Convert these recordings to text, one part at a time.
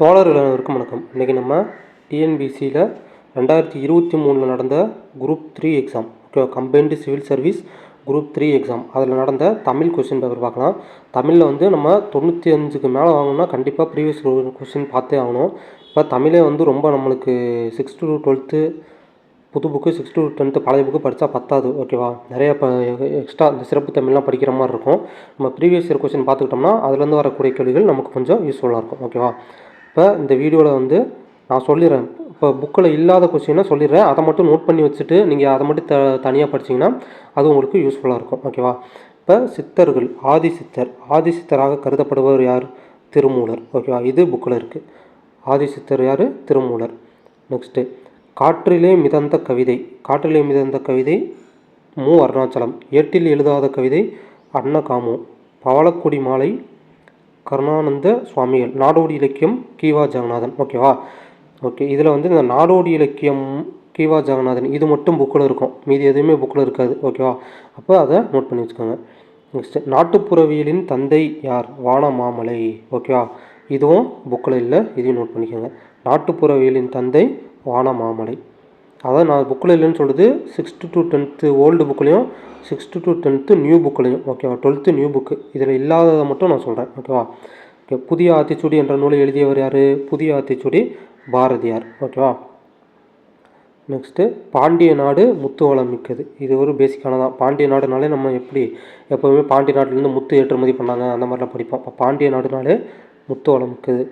தோழர்கள் அனைவருக்கும் வணக்கம். இன்றைக்கி நம்ம டிஎன்பிசியில் ரெண்டாயிரத்தி இருபத்தி மூணில் நடந்த குரூப் த்ரீ எக்ஸாம் ஓகேவா combined civil service group three exam அதில் நடந்த தமிழ் கொஸ்டின் பேப்பர் பார்க்கலாம். தமிழில் வந்து நம்ம தொண்ணூற்றி அஞ்சுக்கு மேலே வாங்கணும்னா கண்டிப்பாக ப்ரீவியஸ் கொஷின் பார்த்தே ஆகணும். இப்போ தமிழே வந்து ரொம்ப நம்மளுக்கு சிக்ஸ் டு டுவெல்த்து புது புக்கு சிக்ஸ் டு டென்த்து பழைய புக்கு படித்தா பத்தாது ஓகேவா நிறைய இப்போ எக்ஸ்ட்ரா இந்த சிறப்பு தமிழ்லாம் படிக்கிற மாதிரி இருக்கும். நம்ம ப்ரீவியஸ் இயர் கொஸ்டின் பார்த்துக்கிட்டோம்னா அதுலேருந்து வரக்கூடிய கேள்விகள் நமக்கு கொஞ்சம் யூஸ்ஃபுல்லாக இருக்கும் ஓகேவா இப்போ இந்த வீடியோவில் வந்து நான் சொல்லிடுறேன். இப்போ புக்கில் இல்லாத கொஸ்டினை சொல்லிடுறேன். அதை மட்டும் நோட் பண்ணி வச்சுட்டு நீங்கள் அதை மட்டும் த தனியாக படிச்சிங்கன்னா அது உங்களுக்கு யூஸ்ஃபுல்லாக இருக்கும். ஓகேவா இப்போ சித்தர்கள் ஆதி சித்தர். ஆதி சித்தராக கருதப்படுபவர் யார்? திருமூலர். ஓகேவா இது புக்கில் இருக்குது ஆதி சித்தர் யார்? திருமூலர். நெக்ஸ்ட்டு காற்றிலே மிதந்த கவிதை. காற்றிலே மிதந்த கவிதை மு. அருணாச்சலம். ஏட்டில் எழுதாத கவிதை அன்னகாமு பவளக்குடி மாலை கருணானந்த சுவாமிகள் நாடோடி இலக்கியம் கீவா ஜெகநாதன். ஓகேவா ஓகே இதில் வந்து இந்த நாடோடி இலக்கியம் கீவா ஜெகநாதன் இது மட்டும் புக்கில் இருக்கும். மீதி எதுவுமே புக்கில் இருக்காது. ஓகேவா அப்போ அதை நோட் பண்ணி வச்சுக்கோங்க. நெக்ஸ்ட்டு நாட்டுப்புறவியலின் தந்தை யார்? வான மாமலை ஓகேவா இதுவும் புக்கில் இல்லை. இதையும் நோட் பண்ணிக்கோங்க. நாட்டுப்புறவியலின் தந்தை வான மாமலை அதாவது நான் புக்கில் இல்லைன்னு சொல்கிறது சிக்ஸ்த்து டு டென்த்து ஓல்டு புக்லேயும் சிக்ஸ்த்து டு டென்த்து நியூ புக்லேயும் ஓகேவா டுவெல்த்து நியூ புக்கு இதில் இல்லாததை மட்டும் நான் சொல்கிறேன் ஓகேவா ஓகே புதிய ஆத்திச்சூடி என்ற நூலை எழுதியவர் யார்? புதிய ஆத்திச்சூடி பாரதியார். ஓகேவா நெக்ஸ்ட்டு பாண்டிய நாடு முத்து வளம் மிக்கது. இது ஒரு பேசிக்கானதான் பாண்டிய நாடுனாலே நம்ம எப்படி எப்போவுமே பாண்டிய நாட்டிலேருந்து முத்து ஏற்றுமதி பண்ணாங்க? அந்த மாதிரிலாம் படிப்போம். இப்போ பாண்டிய நாடுனாலே முத்து வளம் மிக்கது.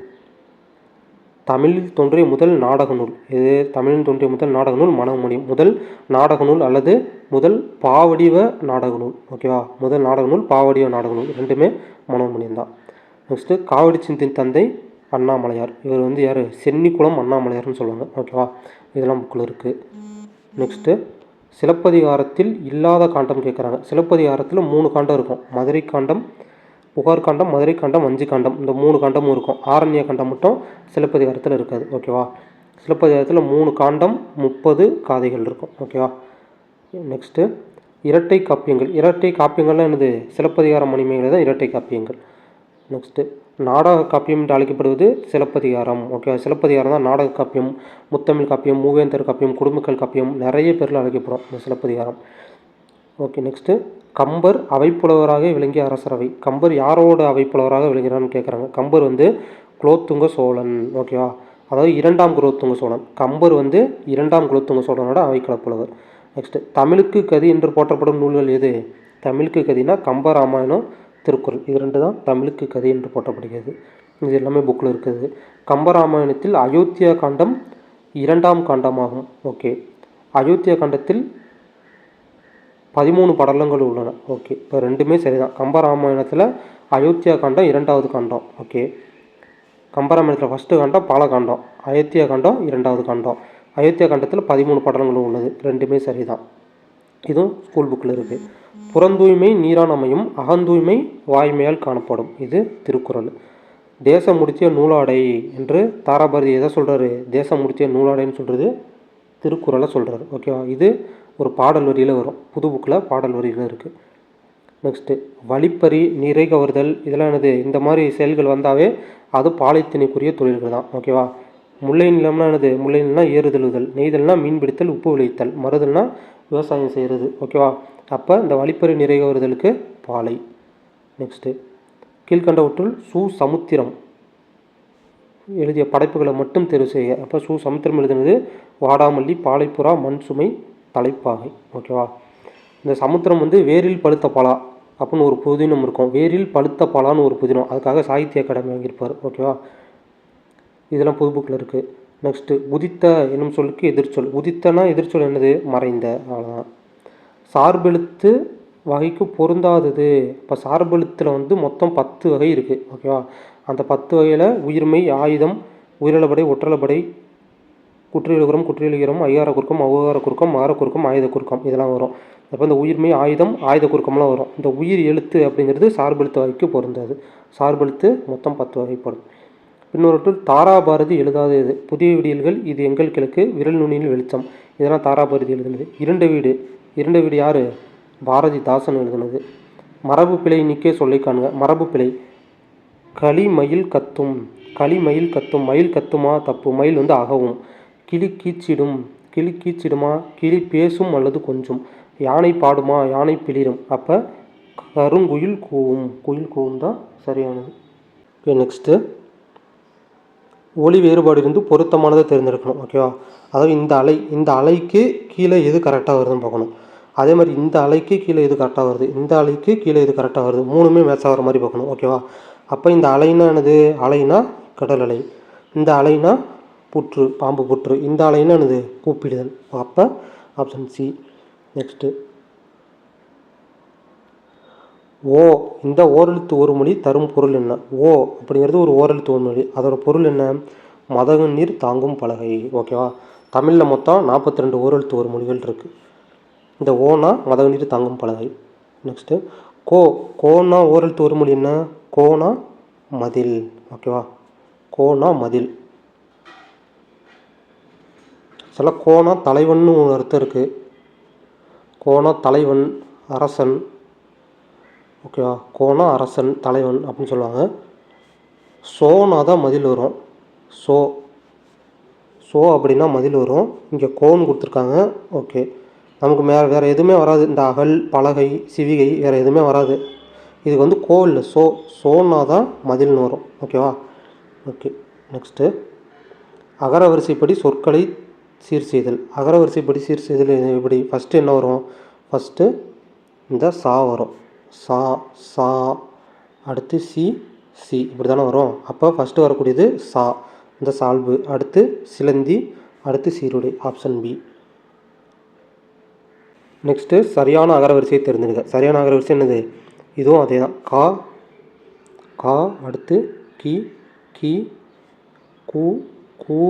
தமிழில் தோன்றிய முதல் நாடக நூல் இது தமிழில் தோன்றிய முதல் நாடக நூல் மனோமணி முதல் நாடக நூல் அல்லது முதல் பாவடிவ நாடக நூல் ஓகேவா முதல் நாடக நூல் பாவடிவ நாடக நூல் ரெண்டுமே மனோமணியம் தான் நெக்ஸ்ட்டு காவடி சிந்தின் தந்தை அண்ணாமலையார். இவர் வந்து யார்? சென்னிக்குளம் அண்ணாமலையார்னு சொல்லுவாங்க. ஓகேவா இதெல்லாம் புக்கில் இருக்குது நெக்ஸ்ட்டு சிலப்பதிகாரத்தில் இல்லாத காண்டம் கேட்குறாங்க சிலப்பதிகாரத்தில் மூணு காண்டம் இருக்கும். மதுரை காண்டம் புகார் காண்டம் மதுரை காண்டம் வஞ்சி காண்டம் இந்த மூணு காண்டமும் இருக்கும். ஆரண்ய காண்டம் மட்டும் சிலப்பதிகாரத்தில் இருக்காது ஓகேவா சிலப்பதிகாரத்தில் மூணு காண்டம் முப்பது காதைகள் இருக்கும் ஓகேவா நெக்ஸ்ட்டு இரட்டை காப்பியங்கள். இரட்டை காப்பியங்கள்லாம் எனது சிலப்பதிகார மணிமேகலை தான் இரட்டை காப்பியங்கள். நெக்ஸ்ட்டு நாடக காப்பியம் என்று அழைக்கப்படுவது சிலப்பதிகாரம் ஓகேவா சிலப்பதிகாரம் தான் நாடக காப்பியம் முத்தமிழ் காப்பியம் மூவேந்தர் காப்பியம் குடும்பக்கல் காப்பியம் நிறைய பேரில் அழைக்கப்படும் இந்த சிலப்பதிகாரம். ஓகே நெக்ஸ்ட்டு கம்பர் அவைப்புலவராக விளங்கிய அரசரவை. கம்பர் யாரோட அவைப்புலவராக விளங்குகிறான்னு கேட்குறாங்க கம்பர் வந்து குலோத்துங்க சோழன். ஓகேவா அதாவது இரண்டாம் குலோத்துங்க சோழன். கம்பர் வந்து இரண்டாம் குலோத்துங்க சோழனோட அவைக்களப்புலவர். நெக்ஸ்ட்டு தமிழுக்கு கதி என்று போற்றப்படும் நூல்கள் எது? தமிழுக்கு கதினா கம்ப ராமாயணம் திருக்குறள். இது ரெண்டு தான் தமிழுக்கு கதி என்று போற்றப்படுகிறது. இது எல்லாமே புக்கில் இருக்குது. கம்பராமாயணத்தில் அயோத்தியா காண்டம் இரண்டாம் காண்டமாகும். ஓகே அயோத்தியா காண்டத்தில் பதிமூணு படலங்கள் உள்ளன. ஓகே இப்போ ரெண்டுமே சரிதான். கம்பராமாயணத்தில் அயோத்தியா காண்டம் இரண்டாவது காண்டம். ஓகே கம்பராமாயணத்தில் ஃபஸ்ட்டு காண்டம் பாலகாண்டம். அயோத்தியா காண்டம் இரண்டாவது காண்டம். அயோத்தியா காண்டத்தில் பதிமூணு படலங்களும் உள்ளது. ரெண்டுமே சரிதான். இதுவும் ஸ்கூல் புக்கில் இருக்குது புறந்தூய்மை நீரானமையும் அகந்தூய்மை வாய்மையால் காணப்படும். இது திருக்குறள். தேசம் முடித்திய நூலாடை என்று தாராபாரதி எதை சொல்கிறாரு தேசம் முடித்திய நூலாடைன்னு சொல்கிறது திருக்குறளை சொல்கிறார் ஓகேவா இது பாடல் வரியில் வரும். புது புக்கில் பாடல் வரியில் இருக்குது நெக்ஸ்ட்டு வழிப்பறி நிறை கவர்தல் இதெல்லாம் என்னது? இந்த மாதிரி செயல்கள் வந்தாவே அது பாலைத்திணைக்குரிய தொழில்கள் தான். ஓகேவா முல்லை நிலம்னா என்னது? முல்லை நிலம்னா ஏறுதழுதல் நெய்தல்னா மீன் பிடித்தல் உப்பு விளைத்தல் மருதல்னால் விவசாயம் செய்கிறது ஓகேவா அப்போ இந்த வழிப்பறி நிறை கவர்தலுக்கு பாலை. நெக்ஸ்ட்டு கீழ்கண்டவற்றுள் சு சமுத்திரம். எழுதிய படைப்புகளை மட்டும் தெரிவு செய்ய அப்போ சு சமுத்திரம் எழுதுனது வாடாமல்லி பாலைப்புறா மண் சுமை தலைப்பாகை ஓகேவா இந்த சமுத்திரம் வந்து வேரில் பழுத்த பலா அப்படின்னு ஒரு புதினம் இருக்கும். வேரில் பழுத்த பலான்னு ஒரு புதினம். அதுக்காக சாகித்ய அகாடமி வாங்கியிருப்பார் ஓகேவா இதெல்லாம் புது புக்கில் இருக்குது நெக்ஸ்ட்டு உதித்த என்னும் சொல்லுக்கு எதிர்ச்சொல் உதித்தனா எதிர்ச்சொல் என்னது? மறைந்த அவ்வளோதான் சார்பெழுத்து வகைக்கு பொருந்தாதது. இப்போ சார்பெழுத்தில் வந்து மொத்தம் பத்து வகை இருக்குது ஓகேவா அந்த பத்து வகையில் உயிர்மை ஆயுதம் உயிரிழப்படை ஒற்றலப்படை குற்றியலுகரம் குற்றியலுகரம் ஐயார குறுக்கம் அவ்வார குறுக்கம் மாற குறுக்கம் ஆயுத குறுக்கம் இதெல்லாம் வரும். அப்போ இந்த உயிர்மை ஆயுதம் ஆயுத குறுக்கம்லாம் வரும். இந்த உயிர் எழுத்து அப்படிங்கிறது சார்பெழுத்து வகைக்கு பொருந்தாது. சார்பெழுத்து மொத்தம் பத்து வகைப்படும். பின்னொருட்டில் தாராபாரதி எழுதாத இது புதிய விடியல்கள் இது எங்கள் கிழக்கு விரல் நுனியில் வெளிச்சம். இதெல்லாம் தாராபாரதி எழுதுனது. இரண்டு வீடு. இரண்டு வீடு யார்? பாரதி தாசன் எழுதுனது. மரபு பிழை நிற்கே சொல்லை காணுங்க. மரபு பிழை. களிமயில் கத்தும். களி மயில் கத்தும். மயில் கத்துமா தப்பு. மயில் வந்து அகவும். கிளி கீச்சிடும். கிளி கீச்சிடுமா? கிளி பேசும் அல்லது கொஞ்சும்? யானை பாடுமா? யானை பிளிரும். அப்போ கருங்குயில் கூவும். குயில் கூவும் தான் சரியானது. ஓகே நெக்ஸ்ட்டு ஒளி வேறுபாடு இருந்து பொருத்தமானதை தேர்ந்தெடுக்கணும் ஓகேவா அதாவது இந்த அலை இந்த அலைக்கு கீழே எது கரெக்டாக வருதுன்னு பார்க்கணும். அதே மாதிரி இந்த அலைக்கு கீழே எது கரெக்டாக வருது? இந்த அலைக்கு கீழே எது கரெக்டாக வருது? மூணுமே மேட்ச் ஆகிற மாதிரி பார்க்கணும் ஓகேவா அப்போ இந்த அலைனா என்னது? அலைனா கடல் அலை. இந்த அலைனா புற்று பாம்பு புற்று இந்த அலைனா என்னது கூப்பிடுதல். அப்போ ஆப்ஷன் சி நெக்ஸ்ட்டு ஓ இந்த ஓரெழுத்து ஒரு மொழி தரும் பொருள் என்ன? ஓ அப்படிங்கிறது ஒரு ஓரெழுத்து ஒரு மொழி. அதோட பொருள் என்ன? மதகு நீர் தாங்கும் பலகை. ஓகேவா தமிழில் மொத்தம் நாற்பத்தி ரெண்டு ஓரெழுத்து ஒரு மொழிகள் இருக்குது இந்த ஓனா மதகு நீர் தாங்கும் பலகை. நெக்ஸ்ட்டு கோ கோனா ஓரெழுத்து ஒரு மொழி என்ன? கோனா மதில். ஓகேவா கோனா மதில். சில கோனா தலைவன்னு ஒரு அர்த்தம் இருக்குது கோனா தலைவன் அரசன். ஓகேவா கோனா அரசன் தலைவன் அப்படின்னு சொல்லுவாங்க. சோனா தான் மதில் வரும். சோ. சோ அப்படின்னா மதில் வரும். இங்கே கோன் கொடுத்துருக்காங்க. ஓகே நமக்கு மே வேறு எதுவுமே வராது. இந்த அகல் பலகை சிவிகை வேறு எதுவுமே வராது. இதுக்கு வந்து கோ இல்லை. சோ சோனா தான் மதில்னு வரும். ஓகேவா ஓகே நெக்ஸ்ட்டு அகரவரிசைப்படி சொற்களை சீர் செய்தல் அகரவரிசைப்படி சீர் செய்தல் எப்படி? ஃபஸ்ட்டு என்ன வரும்? ஃபஸ்ட்டு இந்த சா வரும். சா சா அடுத்து சி சி. இப்படி தானே வரும். அப்போ ஃபஸ்ட்டு வரக்கூடியது சா. இந்த சால்பு. அடுத்து சிலந்தி அடுத்து சீருடை. ஆப்ஷன் பி நெக்ஸ்ட்டு சரியான அகரவரிசையை தெரிஞ்சுடுங்க சரியான அகரவரிசை என்னது? இதுவும் அதே தான் கா கா அடுத்து கி கி கு கு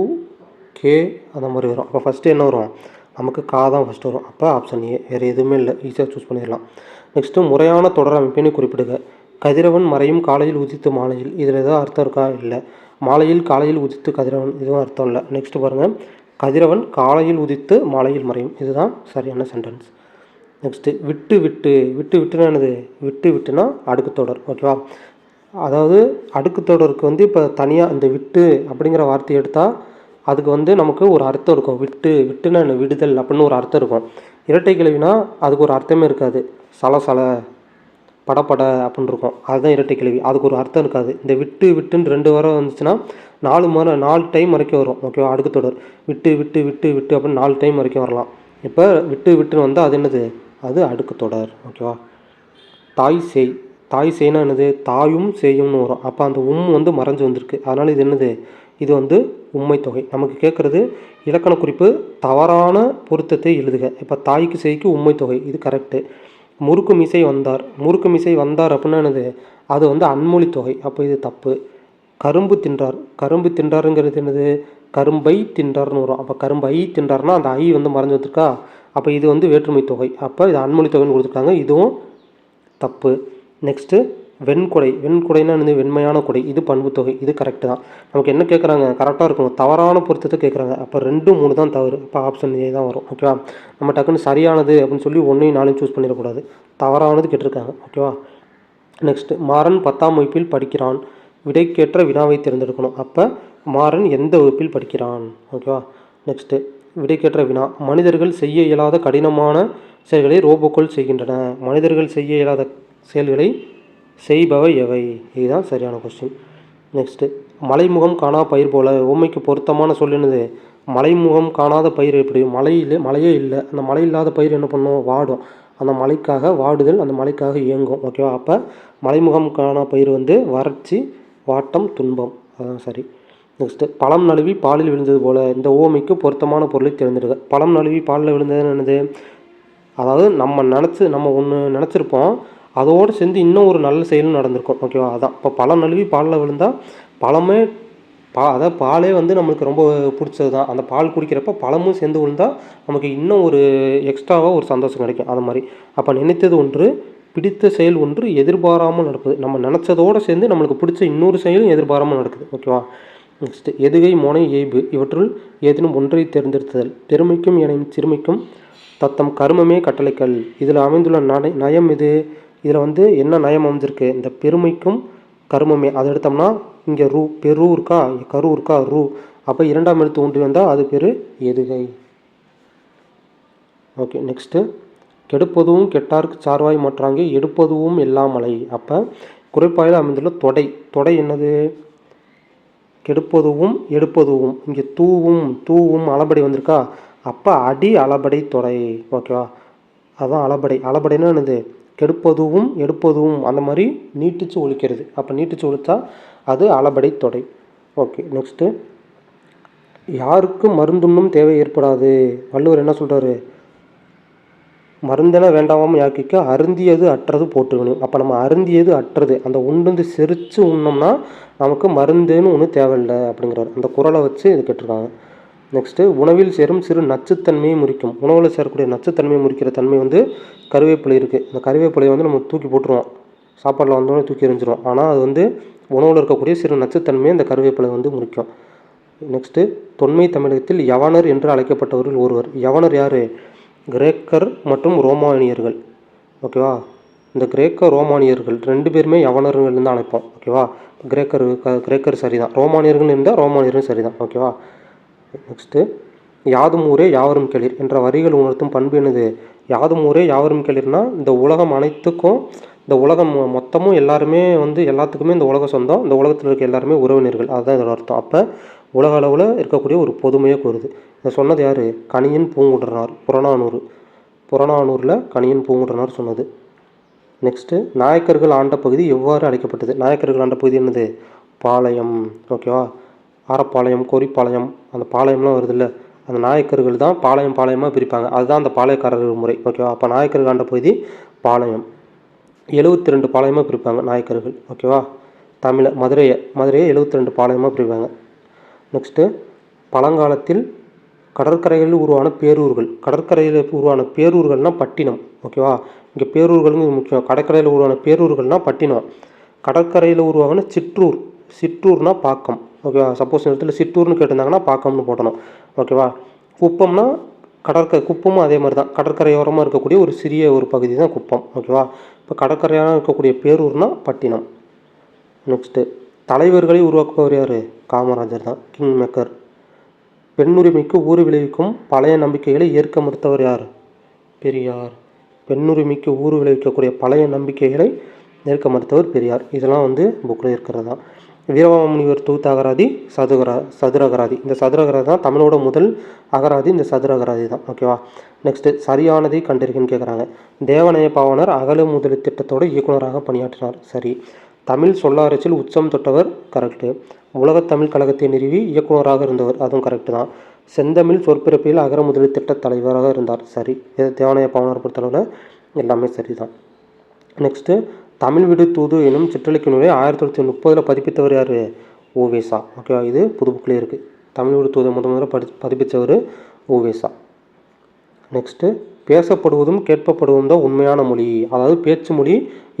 கே அந்த மாதிரி வரும். அப்போ ஃபஸ்ட்டு என்ன வரும்? நமக்கு கா தான் ஃபஸ்ட்டு வரும். அப்போ ஆப்ஷன் ஏ வேறு எதுவுமே இல்லை. ஈஸியாக சூஸ் பண்ணிடலாம். நெக்ஸ்ட்டு முறையான தொடர் அமைப்பினை குறிப்பிடுக. கதிரவன் மறையும் காலையில் உதித்து மாலையில். இதில் ஏதாவது அர்த்தம் இருக்கா? இல்லை. மாலையில் காலையில் உதித்து கதிரவன். இதுவும் அர்த்தம் இல்லை. நெக்ஸ்ட் பாருங்கள் கதிரவன் காலையில் உதித்து மாலையில் மறையும். இதுதான் சரியான சென்டென்ஸ் நெக்ஸ்ட்டு விட்டு விட்டு. விட்டு விட்டுனா என்னது? விட்டு விட்டுனா அடுக்கு தொடர். ஓகேவா? அதாவது அடுக்கு தொடருக்கு வந்து இப்போ தனியாக இந்த விட்டு அப்படிங்கிற வார்த்தையை எடுத்தால் அதுக்கு வந்து நமக்கு ஒரு அர்த்தம் இருக்கும். விட்டு விட்டுன்னு என்ன விடுதல் அப்படின்னு ஒரு அர்த்தம் இருக்கும். இரட்டை கிழவினா அதுக்கு ஒரு அர்த்தமே இருக்காது. சலசல படப்பட அப்படின்னு இருக்கும். அதுதான் இரட்டை கிழவி. அதுக்கு ஒரு அர்த்தம் இருக்காது. இந்த விட்டு விட்டுன்னு ரெண்டு வாரம் வந்துச்சுன்னா நாலு முறை நாலு டைம் வரைக்கும் வரும். ஓகேவா அடுக்கு தொடர். விட்டு விட்டு விட்டு விட்டு அப்படின்னு நாலு டைம் வரைக்கும் வரலாம். இப்போ விட்டு விட்டுன்னு வந்தால் அது என்னது? அது அடுக்கு தொடர். ஓகேவா தாய் சேய். தாய் சேய்னா என்னது? தாயும் செய்யும்னு வரும். அப்போ அந்த உம் வந்து மறைஞ்சு வந்திருக்கு. அதனால் இது என்னது? இது வந்து உண்மை தொகை. நமக்கு கேட்குறது இலக்கண குறிப்பு தவறான பொருத்தத்தை எழுதுக. இப்போ தாய்க்கு செய்க்கு உண்மை தொகை. இது கரெக்டு முறுக்கு மிசை வந்தார். முறுக்கு மிசை வந்தார் அப்படின்னா என்னது? அது வந்து அன்மொழி தொகை. அப்போ இது தப்பு. கரும்பு தின்றார். கரும்பு தின்றாருங்கிறது என்னது? கரும்பை தின்றார்னு வரும். அப்போ கரும்பை தின்றார்னா அந்த ஐ வந்து மறைஞ்சு வந்திருக்கா? அப்போ இது வந்து வேற்றுமை தொகை. அப்போ இது அன்மொழி தொகைன்னு கொடுத்துருக்காங்க. இதுவும் தப்பு. நெக்ஸ்ட்டு வெண்கொடை. வெண்குடைனா வந்து வெண்மையான கொடை. இது பண்பு தொகை இது கரெக்டு தான். நமக்கு என்ன கேட்குறாங்க கரெக்டாக இருக்கணும். தவறான பொருத்தத்தை கேட்குறாங்க அப்போ ரெண்டு மூணு தான் தவறு. அப்போ ஆப்ஷன் ஏ தான் வரும். ஓகேவா நம்ம டக்குன்னு சரியானது அப்படின்னு சொல்லி ஒன்றையும் நாளையும் சூஸ் பண்ணிடக்கூடாது. தவறானது கேட்டிருக்காங்க. ஓகேவா நெக்ஸ்ட்டு மாறன் பத்தாம் வகுப்பில் படிக்கிறான். விடைக்கேற்ற வினாவை தேர்ந்தெடுக்கணும். அப்போ மாறன் எந்த வகுப்பில் படிக்கிறான்? ஓகேவா நெக்ஸ்ட்டு விடைக்கேற்ற வினா. மனிதர்கள் செய்ய இயலாத கடினமான செயல்களை ரோபோக்கள் செய்கின்றன. மனிதர்கள் செய்ய இயலாத செயல்களை செய்பவை எவை? இதுதான் சரியான கொஸ்டின் நெக்ஸ்ட்டு மலைமுகம் காணா பயிர் போல உண்மைக்கு பொருத்தமான சொல்லினது என்னது? மலைமுகம் காணாத பயிர் எப்படி? மலையில் மலையே இல்லை. அந்த மழை இல்லாத பயிர் என்ன பண்ணும்? வாடும். அந்த மலைக்காக வாடுதல் அந்த மலைக்காக இயங்கும். ஓகேவா அப்போ மலைமுகம் காணா பயிர் வந்து வறட்சி வாட்டம் துன்பம். அதான் சரி. நெக்ஸ்ட்டு பழம் நழுவி பாலில் விழுந்தது போல இந்த ஓமைக்கு பொருத்தமான பொருளை தேர்ந்தெடுக்க பழம் நழுவி பாலில் விழுந்தது என்னது? அதாவது நம்ம நினச்சி நம்ம ஒன்று நினச்சிருப்போம். அதோடு சேர்ந்து இன்னும் ஒரு நல்ல செயலும் நடந்திருக்கும் ஓகேவா அதான். இப்போ பழம் நழுவி பாலில் விழுந்தால் பழமே பா அதாவது பாலே வந்து நம்மளுக்கு ரொம்ப பிடிச்சது தான். அந்த பால் குடிக்கிறப்ப பழமும் சேர்ந்து விழுந்தால் நமக்கு இன்னும் ஒரு எக்ஸ்ட்ராவாக ஒரு சந்தோஷம் கிடைக்கும் அது மாதிரி. அப்போ நினைத்தது ஒன்று பிடித்த செயல் ஒன்று எதிர்பாராமல் நடக்குது நம்ம நினச்சதோடு சேர்ந்து நம்மளுக்கு பிடிச்ச இன்னொரு செயலும் எதிர்பாராமல் நடக்குது ஓகேவா நெக்ஸ்ட்டு எதுகை மோனை ஏய்பு இவற்றுள் ஏதேனும் ஒன்றை தேர்ந்தெடுத்தல். பெருமைக்கும் என சிறுமைக்கும் தத்தம் கருமமே கட்டளைக்கல் இதில் அமைந்துள்ள நடை நயம் இது இதில் வந்து என்ன நயம் அமைஞ்சிருக்கு? இந்த பெருமைக்கும் கருமமே. அதை எடுத்தோம்னா இங்கே ரூ பெரு இருக்கா? கரு இருக்கா? ரூ. அப்போ இரண்டாம் எழுத்து ஒன்று வந்தால் அது பேர் எதுகை. ஓகே நெக்ஸ்ட்டு கெடுப்பதுவும் கெட்டார்க்கு சார்வாய் மாற்றாங்க எடுப்பதுவும் எல்லாமலை அப்போ குறைப்பாயில் அமைந்துள்ள தொடை. தொடை என்னது? கெடுப்பதுவும் எடுப்பதுவும். இங்கே தூவும் தூவும் அளபடை வந்திருக்கா? அப்போ அடி அளபடை தொடை. ஓகேவா? அதுதான் அளபடை. அளபடைன்னா என்னது? கெடுப்பதுவும் எடுப்பதுவும் அந்த மாதிரி நீட்டிச்சு ஒழிக்கிறது. அப்போ நீட்டிச்சு ஒழித்தா அது அளபடை தொடை. ஓகே நெக்ஸ்ட்டு யாருக்கும் மருந்துண்ணும் தேவை ஏற்படாது? வள்ளுவர் என்ன சொல்கிறாரு மருந்தென வேண்டாமல் யாக்கிக்க அருந்தியது அற்றது போட்டுக்கணும் அப்போ நம்ம அருந்தியது அற்றது அந்த உண்டு செரித்து உண்ணோம்னா நமக்கு மருந்துன்னு ஒன்றும் தேவையில்லை அப்படிங்கிறார். அந்த குரலை வச்சு இது கேட்டிருக்காங்க. நெக்ஸ்ட்டு உணவில் சேரும் சிறு நச்சுத்தன்மையை முறிக்கும். உணவில் சேரக்கூடிய நச்சுத்தன்மையை முறிக்கிற தன்மை வந்து கருவேப்பிலை இருக்குது இந்த கருவேப்பிலையை வந்து நம்ம தூக்கி போட்டுருவோம். சாப்பாட்டில் வந்தோடனே தூக்கி எறிஞ்சிரும் ஆனால் அது வந்து உணவில் இருக்கக்கூடிய சிறு நச்சுத்தன்மையை இந்த கருவேப்பிலை வந்து முறிக்கும். நெக்ஸ்ட்டு தொன்மை தமிழகத்தில் யவனர் என்று அழைக்கப்பட்டவர்கள் ஒருவர். யவனர் யார்? கிரேக்கர் மற்றும் ரோமானியர்கள். ஓகேவா? இந்த கிரேக்க ரோமானியர்கள் ரெண்டு பேருமே யவனர்கள் தான் அழைப்போம். ஓகேவா? கிரேக்கர் க- கிரேக்கர் சரிதான். ரோமானியர்கள் இருந்தால் ரோமானியரும் சரிதான். ஓகேவா? நெக்ஸ்ட்டு யாதும் ஊரே யாவரும் கேளிர் என்ற வரிகள் உணர்த்தும் பண்பு என்னது? யாதும் ஊரே யாவரும் கேளிர்னா இந்த உலகம் அனைத்துக்கும் இந்த உலகம் மொ- மொத்தமும் எல்லாருமே வந்து எல்லாத்துக்குமே இந்த உலகம் சொந்தம் இந்த உலகத்தில் இருக்க எல்லாருமே உறவினர்கள். அதுதான் இதோட அர்த்தம். அப்போ உலக அளவில் இருக்கக்கூடிய ஒரு பொதுமையை கூறுது. இதை சொன்னது யார்? கனியின் பூங்குன்றனார் புறநானூறு. புறநானூரில் கனியின் பூங்குன்றனார் சொன்னது. நெக்ஸ்ட்டு நாயக்கர்கள் ஆண்ட பகுதி எவ்வாறு அழைக்கப்பட்டது? நாயக்கர்கள் ஆண்ட பகுதி என்னது? பாளையம். ஓகேவா ஆரப்பாளையம் கோரிப்பாளையம் அந்த பாளையம்லாம் வருதுல்ல அந்த நாயக்கர்கள் தான் பாளையம் பாளையமாக பிரிப்பாங்க. அதுதான் அந்த பாளையக்காரர்கள் முறை ஓகேவா அப்போ நாயக்கர்கள் ஆண்ட பகுதி பாளையம். எழுபத்தி ரெண்டு பாளையமாக பிரிப்பாங்க நாயக்கர்கள் ஓகேவா தமிழை மதுரையை மதுரையை எழுபத்தி ரெண்டு பாளையமாக பிரிப்பாங்க. நெக்ஸ்ட்டு பழங்காலத்தில் கடற்கரைகளில் உருவான பேரூர்கள். கடற்கரையில் உருவான பேரூர்கள்னால் பட்டினம் ஓகேவா இங்கே பேரூர்கள்னு முக்கியம். கடற்கரையில் உருவான பேரூர்கள்னால் பட்டினம். கடற்கரையில் உருவான சிற்றூர் சிற்றூர்னால் பாக்கம். ஓகேவா? சப்போஸ் இந்த இடத்துல சிற்றூர்னு கேட்டிருந்தாங்கன்னா பாக்கம்னு போடணும் ஓகேவா? குப்பம்னா கடற்கரை குப்பமும் அதே மாதிரி தான் கடற்கரையோரமாக இருக்கக்கூடிய ஒரு சிறிய ஒரு பகுதி தான் குப்பம். ஓகேவா? இப்போ கடற்கரையாக இருக்கக்கூடிய பேரூர்னா பட்டினம். நெக்ஸ்ட்டு தலைவர்களை உருவாக்குபவர் யார்? காமராஜர் தான். கிங் மேக்கர் பெண்ணுரிமைக்கு ஊறு விளைவிக்கும் பழைய நம்பிக்கைகளை ஏற்க மறுத்தவர் யார்? பெரியார். பெண்ணுரிமைக்கு ஊறு விளைவிக்கக்கூடிய பழைய நம்பிக்கைகளை ஏற்க மறுத்தவர் பெரியார். இதெல்லாம் வந்து புக்கில் இருக்கிறது தான். வீரமாமுனிவர் தொகுத்த அகராதி சதுகரா சதுர அகராதி இந்த சதுரகராதி தான் தமிழோட முதல் அகராதி இந்த சதுர அகராதி தான். ஓகேவா? நெக்ஸ்ட்டு சரியானதை கண்டிருக்குன்னு கேட்குறாங்க தேவநய பாவனர் அகல முதலி திட்டத்தோட இயக்குனராக பணியாற்றினார். சரி. தமிழ் சொல்லாரச்சில் உச்சம் தொட்டவர் கரெக்டு உலகத் தமிழ் கழகத்தை நிறுவி இயக்குனராக இருந்தவர் அதுவும் கரெக்டு தான். செந்தமிழ் சொற்பிறப்பில் அகர முதலி திட்ட தலைவராக இருந்தார். சரி. தேவநாய பாவனர் பொறுத்தளவில் எல்லாமே சரி தான் நெக்ஸ்ட்டு தமிழ் விடு தூது எனும் சிற்றலைக்கு நூலை ஆயிரத்தி தொள்ளாயிரத்தி முப்பதில் பதிப்பித்தவர் யார்? ஓவேசா ஓகேவா இது புது புக்கிலே இருக்குது தமிழ் விடு தூதை முத முதல்ல படி பதிப்பித்தவர் ஓவேசா நெக்ஸ்ட்டு பேசப்படுவதும் கேட்கப்படுவதும் தான் உண்மையான மொழி. அதாவது பேச்சு மொழி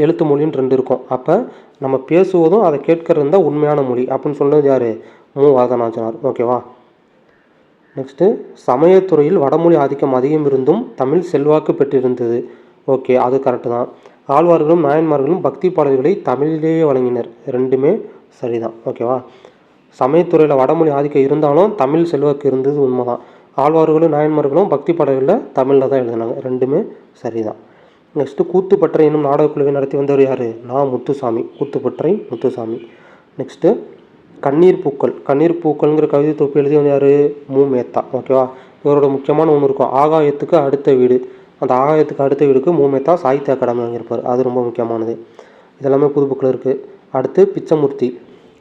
எழுத்து மொழின்னு ரெண்டு இருக்கும். அப்போ நம்ம பேசுவதும் அதை கேட்கறது தான் உண்மையான மொழி அப்படின்னு சொன்னது யார்? மு. வரதநாச்சனார் ஓகேவா நெக்ஸ்ட்டு சமயத்துறையில் வடமொழி ஆதிக்கம் அதிகம் இருந்தும் தமிழ் செல்வாக்கு பெற்றிருந்தது. ஓகே அது கரெக்டு தான். ஆழ்வார்களும் நாயன்மார்களும் பக்தி பாடல்களை தமிழிலேயே வழங்கினர். ரெண்டுமே சரிதான். ஓகேவா? சமயத்துறையில் வடமொழி ஆதிக்கம் இருந்தாலும் தமிழ் செல்வாக்கு இருந்தது உண்மைதான். ஆழ்வார்களும் நாயன்மார்களும் பக்தி பாடல்களில் தமிழில் தான் எழுதினாங்க. ரெண்டுமே சரிதான். நெக்ஸ்ட்டு கூத்துப்பற்றை என்னும் நாடகக்குழுவை நடத்தி வந்தவர் யார்? நான் முத்துசாமி. கூத்துப்பற்றை முத்துசாமி. நெக்ஸ்ட்டு கண்ணீர் பூக்கள். கண்ணீர் பூக்கள்ங்கிற கவிதை தொகுப்பு எழுதியவன் யார்? மு. மேத்தா. ஓகேவா? இவரோட முக்கியமான ஒன்று இருக்கும். ஆகாயத்துக்கு அடுத்த வீடு. அந்த ஆகாயத்துக்கு அடுத்த வீடுக்கு மு சாகித்ய அகாடமி வாங்கியிருப்பார். அது ரொம்ப முக்கியமானது. இதெல்லாமே புது புக்கில் இருக்குது அடுத்து பிச்சமூர்த்தி.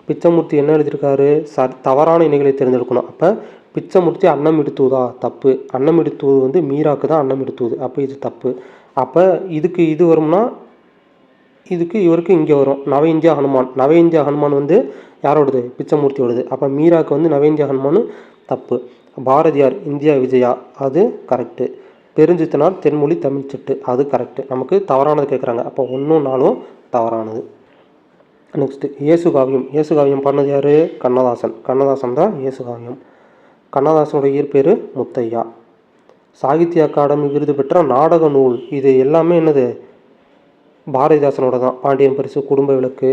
பிச்சமூர்த்தி என்ன எழுதியிருக்காரு? ச தவறான இணைகளை தேர்ந்தெடுக்கணும். அப்போ பிச்சமூர்த்தி அன்னம் எடுத்துவதா தப்பு. அன்னம் எடுத்துவது வந்து மீராக்கு தான் அன்னம் எடுத்துவது அப்போ இது தப்பு. அப்போ இதுக்கு இது வரும்னா இதுக்கு இவருக்கு இங்கே வரும். நவ இந்தியா ஹனுமான். நவ இந்தியா ஹனுமான் வந்து யாரோடது? பிச்சமூர்த்தியோடது. அப்போ மீராக்கு வந்து நவ இந்தியா ஹனுமான் தப்பு. பாரதியார் இந்தியா விஜயா. அது கரெக்டு பெருஞ்சித்தனார் தென்மொழி தமிழ் சிட்டு. அது கரெக்டு நமக்கு தவறானது கேட்குறாங்க அப்போ ஒன்றும் நாளும் தவறானது நெக்ஸ்ட்டு இயேசுகாவியம் இயேசுகாவியம் பண்ணது யார்? கண்ணதாசன். கண்ணதாசன் தான் இயேசுகாவியம் கண்ணதாசனுடைய இயற்பேர் முத்தையா. சாகித்ய அகாடமி விருது பெற்ற நாடக நூல். இது எல்லாமே என்னது? பாரதிதாசனோட தான். பாண்டியன் பரிசு குடும்ப விளக்கு